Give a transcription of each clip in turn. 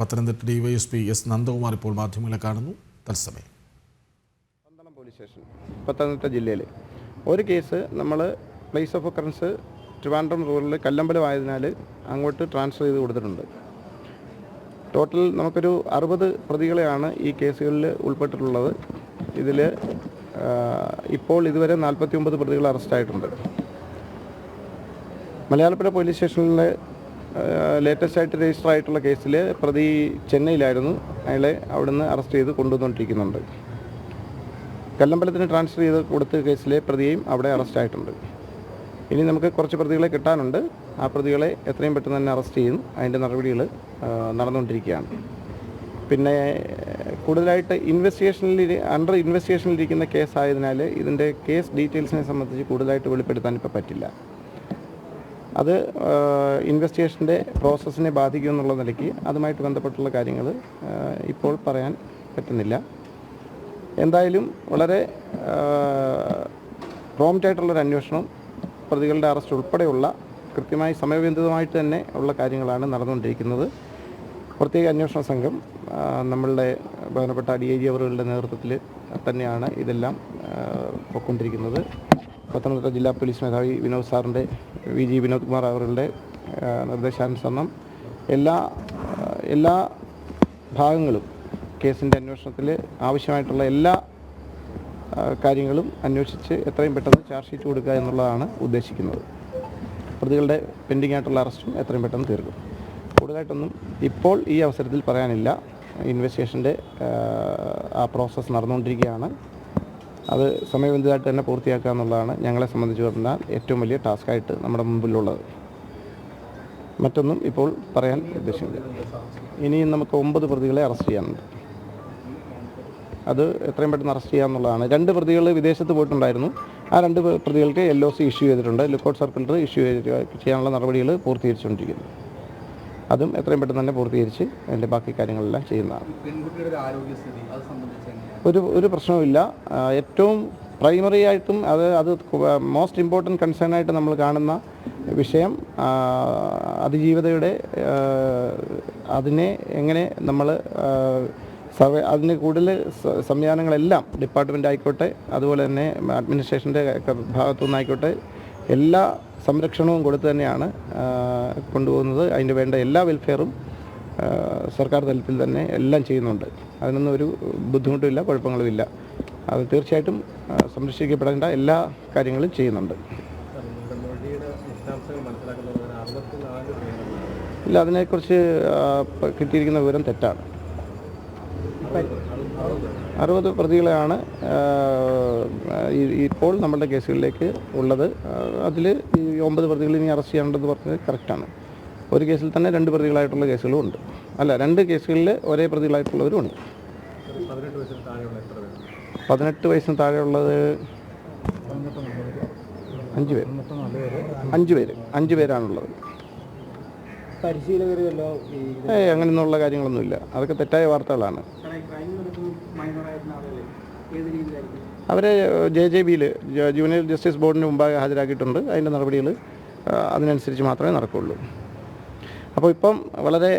Pathanamthitta DYSP S Nandakumar ഇപ്പോൾ മാധ്യമങ്ങളെ കാണുന്നു. തത്സമയം. പന്തളം പോലീസ് സ്റ്റേഷൻ പത്തനംതിട്ട ജില്ലയിൽ ഒരു കേസ് നമ്മൾ place of occurrence Trivandrum rural Kallambalam ആയതിനാൽ അങ്ങോട്ട് ട്രാൻസ്ഫർ ചെയ്ത് കൊടുത്തിട്ടുണ്ട്. ടോട്ടൽ നമുക്കൊരു അറുപത് പ്രതികളെയാണ് ഈ കേസുകളിൽ ഉൾപ്പെട്ടിട്ടുള്ളത്. ഇതിൽ ഇപ്പോൾ ഇതുവരെ നാൽപ്പത്തി ഒമ്പത് പ്രതികൾ അറസ്റ്റായിട്ടുണ്ട് മലയാളപ്പുഴ പോലീസ് സ്റ്റേഷനിലെ ലേറ്റസ്റ്റ് ആയിട്ട് രജിസ്റ്റർ ആയിട്ടുള്ള കേസിൽ പ്രതി ചെന്നൈയിലായിരുന്നു. അയാളെ അവിടുന്ന് അറസ്റ്റ് ചെയ്ത് കൊണ്ടുവന്നുകൊണ്ടിരിക്കുന്നുണ്ട് കല്ലമ്പലത്തിന് ട്രാൻസ്ഫർ ചെയ്ത് കൊടുത്ത കേസിലെ പ്രതിയെയും അവിടെ അറസ്റ്റ് ആയിട്ടുണ്ട്. ഇനി നമുക്ക് കുറച്ച് പ്രതികളെ കിട്ടാനുണ്ട്. ആ പ്രതികളെ എത്രയും പെട്ടെന്ന് തന്നെ അറസ്റ്റ് ചെയ്യും. അതിന്റെ നടപടികൾ നടന്നുകൊണ്ടിരിക്കുകയാണ്. പിന്നെ കൂടുതലായിട്ട് ഇൻവെസ്റ്റിഗേഷനിൽ അണ്ടർ ഇൻവെസ്റ്റിഗേഷനിലിരിക്കുന്ന കേസായതിനാൽ ഇതിന്റെ കേസ് ഡീറ്റെയിൽസിനെ സംബന്ധിച്ച് കൂടുതലായിട്ട് വെളിപ്പെടുത്താൻ ഇപ്പോൾ പറ്റില്ല. അത് ഇൻവെസ്റ്റിഗേഷന്റെ പ്രോസസ്സിനെ ബാധിക്കും എന്നുള്ള നിലയ്ക്ക് അതുമായിട്ട് ബന്ധപ്പെട്ടുള്ള കാര്യങ്ങൾ ഇപ്പോൾ പറയാൻ പറ്റുന്നില്ല. എന്തായാലും വളരെ പ്രോംറ്റായിട്ടുള്ളൊരു അന്വേഷണം പ്രതികളുടെ അറസ്റ്റ് ഉൾപ്പെടെയുള്ള കൃത്യമായി സമയബന്ധിതമായിട്ട് തന്നെ ഉള്ള കാര്യങ്ങളാണ് നടന്നുകൊണ്ടിരിക്കുന്നത്. പ്രത്യേക അന്വേഷണ സംഘം നമ്മളുടെ ബഹുമാനപ്പെട്ട ഡി ഐ ജി അവറുകളുടെ നേതൃത്വത്തിൽ തന്നെയാണ് ഇതെല്ലാം പൊക്കൊണ്ടിരിക്കുന്നത്. പത്തനംതിട്ട ജില്ലാ പോലീസ് മേധാവി വിനോദ് സാറിന്റെ വി ജി വിനോദ് കുമാർ അവരുടെ നിർദ്ദേശാനുസരണം. എല്ലാ എല്ലാ ഭാഗങ്ങളും കേസിന്റെ അന്വേഷണത്തിൽ ആവശ്യമായിട്ടുള്ള എല്ലാ കാര്യങ്ങളും അന്വേഷിച്ച് എത്രയും പെട്ടെന്ന് ചാർജ് ഷീറ്റ് കൊടുക്കുക എന്നുള്ളതാണ് ഉദ്ദേശിക്കുന്നത്. പ്രതികളുടെ പെൻഡിംഗ് ആയിട്ടുള്ള അറസ്റ്റും എത്രയും പെട്ടെന്ന് തീർക്കും. കൂടുതലായിട്ടൊന്നും ഇപ്പോൾ ഈ അവസരത്തിൽ പറയാനില്ല. ഇൻവെസ്റ്റിഗേഷന്റെ ആ പ്രോസസ്സ് നടന്നുകൊണ്ടിരിക്കുകയാണ്. അത് സമയബന്ധിതമായിട്ട് തന്നെ പൂർത്തിയാക്കുക എന്നുള്ളതാണ് ഞങ്ങളെ സംബന്ധിച്ച് പറഞ്ഞാൽ ഏറ്റവും വലിയ ടാസ്ക്കായിട്ട് നമ്മുടെ മുമ്പിലുള്ളത്. മറ്റൊന്നും ഇപ്പോൾ പറയാൻ ഉദ്ദേശമില്ല. ഇനിയും നമുക്ക് ഒമ്പത് പ്രതികളെ അറസ്റ്റ് ചെയ്യാനുണ്ട്. അത് എത്രയും പെട്ടെന്ന് അറസ്റ്റ് ചെയ്യാന്നുള്ളതാണ് രണ്ട് പ്രതികൾ വിദേശത്ത് പോയിട്ടുണ്ടായിരുന്നു. ആ രണ്ട് പ്രതികൾക്ക് എൽ ഒ സി ഇഷ്യൂ ചെയ്തിട്ടുണ്ട്. ലുക്കൗട്ട് സർക്കിളിൽ ഇഷ്യൂ ചെയ്യാനുള്ള നടപടികൾ പൂർത്തീകരിച്ചുകൊണ്ടിരിക്കുന്നു. അതും എത്രയും പെട്ടെന്ന് തന്നെ പൂർത്തീകരിച്ച് അതിന്റെ ബാക്കി കാര്യങ്ങളെല്ലാം ചെയ്യുന്നതാണ്. ഒരു ഒരു പ്രശ്നവുമില്ല. ഏറ്റവും പ്രൈമറി ആയിട്ടും അത് അത് മോസ്റ്റ് ഇമ്പോർട്ടന്റ് കൺസേൺ ആയിട്ട് നമ്മൾ കാണുന്ന വിഷയം അതിജീവിതയുടെ അതിനെ എങ്ങനെ നമ്മൾ സർവേ അതിന് കൂടുതൽ സംവിധാനങ്ങളെല്ലാം ഡിപ്പാർട്ട്മെന്റ് ആയിക്കോട്ടെ അതുപോലെ തന്നെ അഡ്മിനിസ്ട്രേഷന്റെ ഭാഗത്തു നിന്നായിക്കോട്ടെ എല്ലാ സംരക്ഷണവും കൊടുത്ത് തന്നെയാണ് കൊണ്ടുപോകുന്നത്. അതിന് വേണ്ട എല്ലാ വെൽഫെയറും സർക്കാർ തലത്തിൽ തന്നെ എല്ലാം ചെയ്യുന്നുണ്ട്. അതിനൊന്നും ഒരു ബുദ്ധിമുട്ടുമില്ല കുഴപ്പങ്ങളുമില്ല. അത് തീർച്ചയായിട്ടും സംരക്ഷിക്കപ്പെടേണ്ട എല്ലാ കാര്യങ്ങളും ചെയ്യുന്നുണ്ട്. ഇല്ല അതിനെക്കുറിച്ച് കിട്ടിയിരിക്കുന്ന വിവരം തെറ്റാണ്. അറുപത് പ്രതികളെയാണ് ഇപ്പോൾ നമ്മളുടെ കേസുകളിലേക്ക് ഉള്ളത്. അതിൽ ഈ ഒമ്പത് പ്രതികൾ ഇനി അറസ്റ്റ് ചെയ്യാനുണ്ടെന്ന് പറഞ്ഞത് കറക്റ്റാണ് ഒരു കേസിൽ തന്നെ രണ്ട് പ്രതികളായിട്ടുള്ള കേസുകളും ഉണ്ട്. അല്ല രണ്ട് കേസുകളിൽ ഒരേ പ്രതികളായിട്ടുള്ളവരും ഉണ്ട്. പതിനെട്ട് വയസ്സിന് താഴെയുള്ളത് അഞ്ച് പേര്. അഞ്ച് പേര്. അഞ്ച് പേരാണുള്ളത്. ഏ അങ്ങനെയൊന്നുള്ള കാര്യങ്ങളൊന്നുമില്ല. അതൊക്കെ തെറ്റായ വാർത്തകളാണ്. അവരെ ജെ ജെ ബിയിൽ ജൂനിയർ ജസ്റ്റിസ് ബോർഡിന് മുമ്പാകെ ഹാജരാക്കിയിട്ടുണ്ട്. അതിന്റെ നടപടികൾ അതിനനുസരിച്ച് മാത്രമേ നടക്കുകയുള്ളൂ. അപ്പോൾ ഇപ്പം വളരെ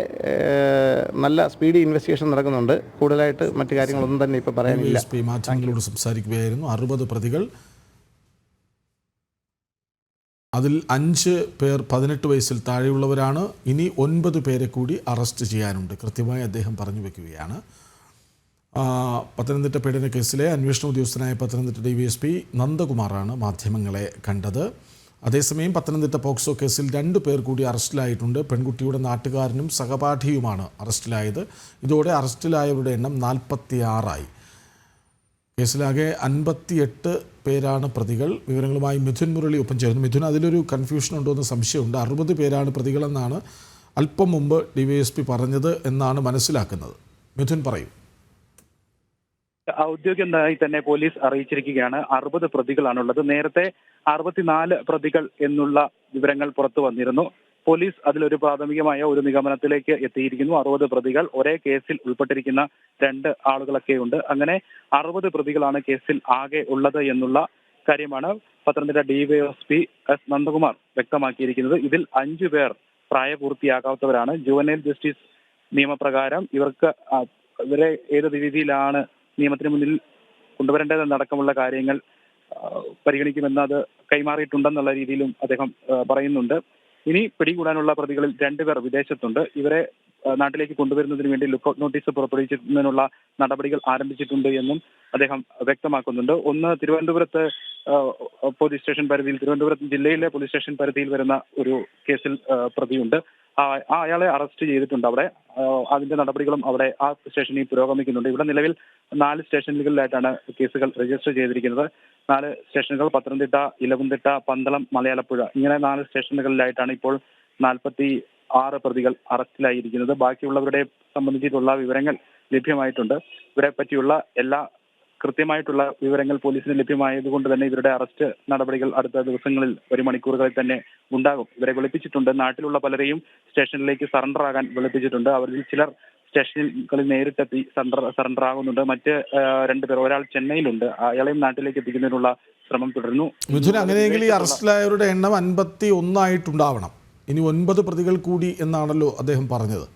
നല്ല സ്പീഡി ഇൻവെസ്റ്റിഗേഷൻ നടക്കുന്നുണ്ട്. കൂടുതലായിട്ട് മറ്റു കാര്യങ്ങളൊന്നും തന്നെ ഇപ്പോൾ പറയാനില്ല. മാധ്യമങ്ങളോട് സംസാരിക്കുകയായിരുന്നു. അറുപത് പ്രതികൾ. അതിൽ അഞ്ച് പേർ പതിനെട്ട് വയസ്സിൽ താഴെയുള്ളവരാണ്. ഇനി ഒൻപത് പേരെ കൂടി അറസ്റ്റ് ചെയ്യാനുണ്ട്. കൃത്യമായി അദ്ദേഹം പറഞ്ഞു വെക്കുകയാണ്. പത്തനംതിട്ട പീഡന കേസിലെ അന്വേഷണ ഉദ്യോഗസ്ഥനായ Pathanamthitta D V S P നന്ദകുമാറാണ് മാധ്യമങ്ങളെ കണ്ടത്. അതേസമയം പത്തനംതിട്ട പോക്സോ കേസിൽ രണ്ടു പേർ കൂടി അറസ്റ്റിലായിട്ടുണ്ട്. പെൺകുട്ടിയുടെ നാട്ടുകാരനും സഹപാഠിയുമാണ് അറസ്റ്റിലായത്. ഇതോടെ അറസ്റ്റിലായവരുടെ എണ്ണം നാൽപ്പത്തി ആറായി കേസിലാകെ അൻപത്തിയെട്ട് പേരാണ് പ്രതികൾ. വിവരങ്ങളുമായി മിഥുൻ മുരളി ഒപ്പം ചേർന്നു മിഥുൻ അതിലൊരു കൺഫ്യൂഷൻ ഉണ്ടോ എന്ന് സംശയമുണ്ട്. അറുപത് പേരാണ് പ്രതികളെന്നാണ് അല്പം മുമ്പ് ഡി വൈ എസ് പി പറഞ്ഞത് എന്നാണ് മനസ്സിലാക്കുന്നത്. മിഥുൻ പറയൂ. ഔദ്യോഗികമായി തന്നെ പോലീസ് അറിയിച്ചിരിക്കുകയാണ്. അറുപത് പ്രതികളാണുള്ളത്. നേരത്തെ അറുപത്തിനാല് പ്രതികൾ എന്നുള്ള വിവരങ്ങൾ പുറത്തു വന്നിരുന്നു. പോലീസ് അതിലൊരു പ്രാഥമികമായ ഒരു നിഗമനത്തിലേക്ക് എത്തിയിരിക്കുന്നു. അറുപത് പ്രതികൾ ഒരേ കേസിൽ ഉൾപ്പെട്ടിരിക്കുന്ന രണ്ട് ആളുകളൊക്കെയുണ്ട്. അങ്ങനെ അറുപത് പ്രതികളാണ് കേസിൽ ആകെ ഉള്ളത് എന്നുള്ള കാര്യമാണ് പത്തനംതിട്ട ഡിവൈഎസ്പി എസ് നന്ദകുമാർ വ്യക്തമാക്കിയിരിക്കുന്നത്. ഇതിൽ അഞ്ചു പേർ പ്രായപൂർത്തിയാകാത്തവരാണ്. ജുവനൈൽ ജസ്റ്റിസ് നിയമപ്രകാരം ഇവർക്ക് ഇവരെ ഏത് രീതിയിലാണ് നിയമത്തിന് മുന്നിൽ കൊണ്ടുവരേണ്ടതെന്നടക്കമുള്ള കാര്യങ്ങൾ പരിഗണിക്കുമെന്ന് അത് കൈമാറിയിട്ടുണ്ടെന്നുള്ള രീതിയിലും അദ്ദേഹം പറയുന്നുണ്ട്. ഇനി പിടികൂടാനുള്ള പ്രതികളിൽ രണ്ടുപേർ വിദേശത്തുണ്ട്. ഇവരെ നാട്ടിലേക്ക് കൊണ്ടുവരുന്നതിന് വേണ്ടി ലുക്കൌട്ട് നോട്ടീസ് പുറപ്പെടുവിക്കുന്നതിനുള്ള നടപടികൾ ആരംഭിച്ചിട്ടുണ്ട് എന്നും അദ്ദേഹം വ്യക്തമാക്കുന്നുണ്ട്. ഒന്ന് തിരുവനന്തപുരത്ത് പോലീസ് സ്റ്റേഷൻ പരിധിയിൽ തിരുവനന്തപുരം ജില്ലയിലെ പോലീസ് സ്റ്റേഷൻ പരിധിയിൽ വരുന്ന ഒരു കേസിൽ പ്രതിയുണ്ട്. ആ അയാളെ അറസ്റ്റ് ചെയ്തിട്ടുണ്ട് അവിടെ. അതിന്റെ നടപടികളും അവിടെ ആ സ്റ്റേഷനിൽ പുരോഗമിക്കുന്നുണ്ട്. ഇവിടെ നിലവിൽ നാല് സ്റ്റേഷനുകളിലായിട്ടാണ് കേസുകൾ രജിസ്റ്റർ ചെയ്തിരിക്കുന്നത്. നാല് സ്റ്റേഷനുകൾ പത്തനംതിട്ട ഇലവുംതിട്ട പന്തളം മലയാളപ്പുഴ. ഇങ്ങനെ നാല് സ്റ്റേഷനുകളിലായിട്ടാണ് ഇപ്പോൾ നാൽപ്പത്തി ആറ് പ്രതികൾ അറസ്റ്റിലായിരിക്കുന്നത് ബാക്കിയുള്ളവരുടെ സംബന്ധിച്ചിട്ടുള്ള വിവരങ്ങൾ ലഭ്യമായിട്ടുണ്ട്. ഇവരെ പറ്റിയുള്ള എല്ലാ കൃത്യമായിട്ടുള്ള വിവരങ്ങൾ പോലീസിന് ലഭ്യമായതുകൊണ്ട് തന്നെ ഇവരുടെ അറസ്റ്റ് നടപടികൾ അടുത്ത ദിവസങ്ങളിൽ ഒരു മണിക്കൂറുകളിൽ തന്നെ ഉണ്ടാകും. ഇവരെ വിളിപ്പിച്ചിട്ടുണ്ട്. നാട്ടിലുള്ള പലരെയും സ്റ്റേഷനിലേക്ക് സറണ്ടർ ആകാൻ വിളിപ്പിച്ചിട്ടുണ്ട്. അവരിൽ ചിലർ സ്റ്റേഷനുകളിൽ നേരിട്ടെത്തി സറണ്ടർ സറണ്ടർ ആകുന്നുണ്ട്. മറ്റ് രണ്ടുപേർ ഒരാൾ ചെന്നൈയിലുണ്ട്. അയാളെയും നാട്ടിലേക്ക് എത്തിക്കുന്നതിനുള്ള ശ്രമം തുടരുന്നു. മിഥുൻ അങ്ങനെയെങ്കിൽ ഈ അറസ്റ്റിലായവരുടെ എണ്ണം അൻപത്തി ഒന്നായിട്ടുണ്ടാവണം ഇനി ഒൻപത് പ്രതികൾ കൂടി എന്നാണല്ലോ അദ്ദേഹം പറഞ്ഞത്.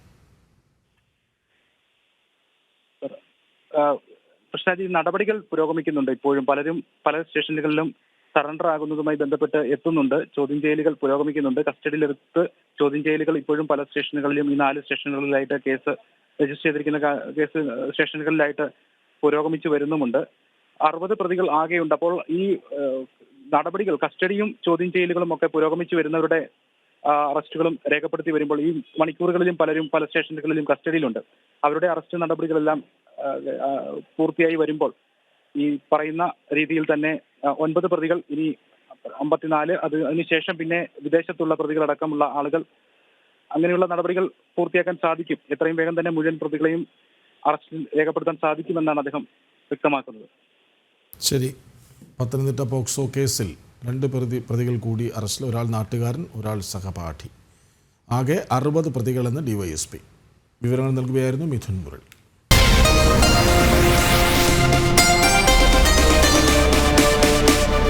കൃഷ്ണാജി നടപടികൾ പുരോഗമിക്കുന്നുണ്ട്. ഇപ്പോഴും പലരും പല സ്റ്റേഷനുകളിലും സറണ്ടർ ആകുന്നതുമായി ബന്ധപ്പെട്ട് എത്തുന്നുണ്ട്. ചോദ്യം ചെയ്യലുകൾ പുരോഗമിക്കുന്നുണ്ട്. കസ്റ്റഡിയിലെടുത്ത് ചോദ്യം ചെയ്യലുകൾ ഇപ്പോഴും പല സ്റ്റേഷനുകളിലും ഈ നാല് സ്റ്റേഷനുകളിലായിട്ട് കേസ് രജിസ്റ്റർ ചെയ്തിരിക്കുന്ന കേസ് സ്റ്റേഷനുകളിലായിട്ട് പുരോഗമിച്ചു വരുന്നുമുണ്ട്. അറുപത് പ്രതികൾ ആകെയുണ്ട്. അപ്പോൾ ഈ നടപടികൾ കസ്റ്റഡിയും ചോദ്യം ചെയ്യലുകളും ഒക്കെ പുരോഗമിച്ചു വരുന്നവരുടെ അറസ്റ്റുകളും രേഖപ്പെടുത്തി വരുമ്പോൾ ഈ മണിക്കൂറുകളിലും പലരും പല സ്റ്റേഷനുകളിലും കസ്റ്റഡിയിലുണ്ട്. അവരുടെ അറസ്റ്റ് നടപടികളെല്ലാം പൂർത്തിയായി വരുമ്പോൾ ഈ പറയുന്ന രീതിയിൽ തന്നെ ഒൻപത് പ്രതികൾ ഇനി അമ്പത്തിനാല് അത് അതിനുശേഷം പിന്നെ വിദേശത്തുള്ള പ്രതികളടക്കമുള്ള ആളുകൾ അങ്ങനെയുള്ള നടപടികൾ പൂർത്തിയാക്കാൻ സാധിക്കും. എത്രയും വേഗം തന്നെ മുഴുവൻ പ്രതികളെയും അറസ്റ്റ് രേഖപ്പെടുത്താൻ സാധിക്കുമെന്നാണ് അദ്ദേഹം വ്യക്തമാക്കുന്നത്. ശരി. പത്തനംതിട്ട പോക്സോ കേസിൽ രണ്ട് പ്രതി പ്രതികൾ കൂടി അറസ്റ്റിൽ ഒരാൾ നാട്ടുകാരൻ ഒരാൾ സഹപാഠി. ആകെ അറുപത് പ്രതികളെന്ന് ഡിവൈഎസ്പി വിവരങ്ങൾ നൽകുകയായിരുന്നു മിഥുൻ മുരളി.